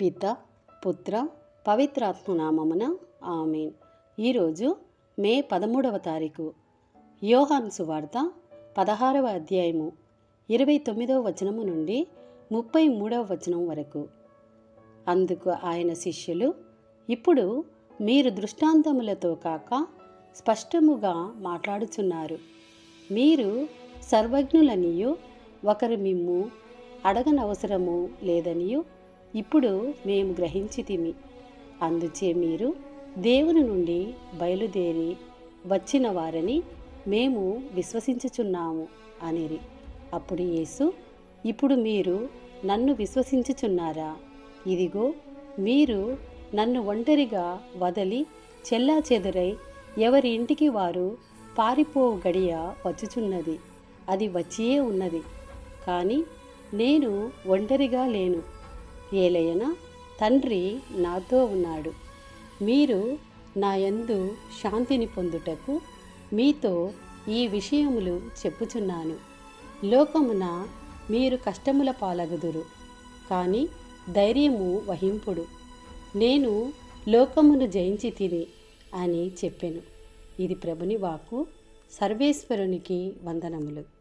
పిత పుత్ర పవిత్రాత్మ నామమున ఆమెన్. ఈరోజు మే పదమూడవ తారీఖు. యోహాన్సు సువార్త పదహారవ అధ్యాయము ఇరవై తొమ్మిదవ వచనము నుండి ముప్పై మూడవ వచనం వరకు. అందుకు ఆయన శిష్యులు ఇప్పుడు మీరు దృష్టాంతములతో కాక స్పష్టముగా మాట్లాడుచున్నారు. మీరు సర్వజ్ఞులనియు ఒకరు మిమ్ము అడగనవసరము లేదనియు ఇప్పుడు మేము గ్రహించితిమి. అందుచే మీరు దేవుని నుండి బయలుదేరి వచ్చిన వారని మేము విశ్వసించుచున్నాము అనిరి. అప్పుడు యేసు ఇప్పుడు మీరు నన్ను విశ్వసించుచున్నారా? ఇదిగో మీరు నన్ను ఒంటరిగా వదలి చెల్లా చెదరై ఎవరి ఇంటికి వారు పారిపోవు గడియ వచ్చుచున్నది. అది వచ్చియే ఉన్నది. కానీ నేను ఒంటరిగా లేను. ఏలయన తండ్రి నాతో ఉన్నాడు. మీరు నా యందు శాంతిని పొందుటకు మీతో ఈ విషయములు చెప్పుచున్నాను. లోకమున మీరు కష్టముల పాలగుదురు కానీ ధైర్యము వహింపుడు. నేను లోకమును జయించి తిని అని చెప్పెను. ఇది ప్రభుని వాక్కు. సర్వేశ్వరునికి వందనములు.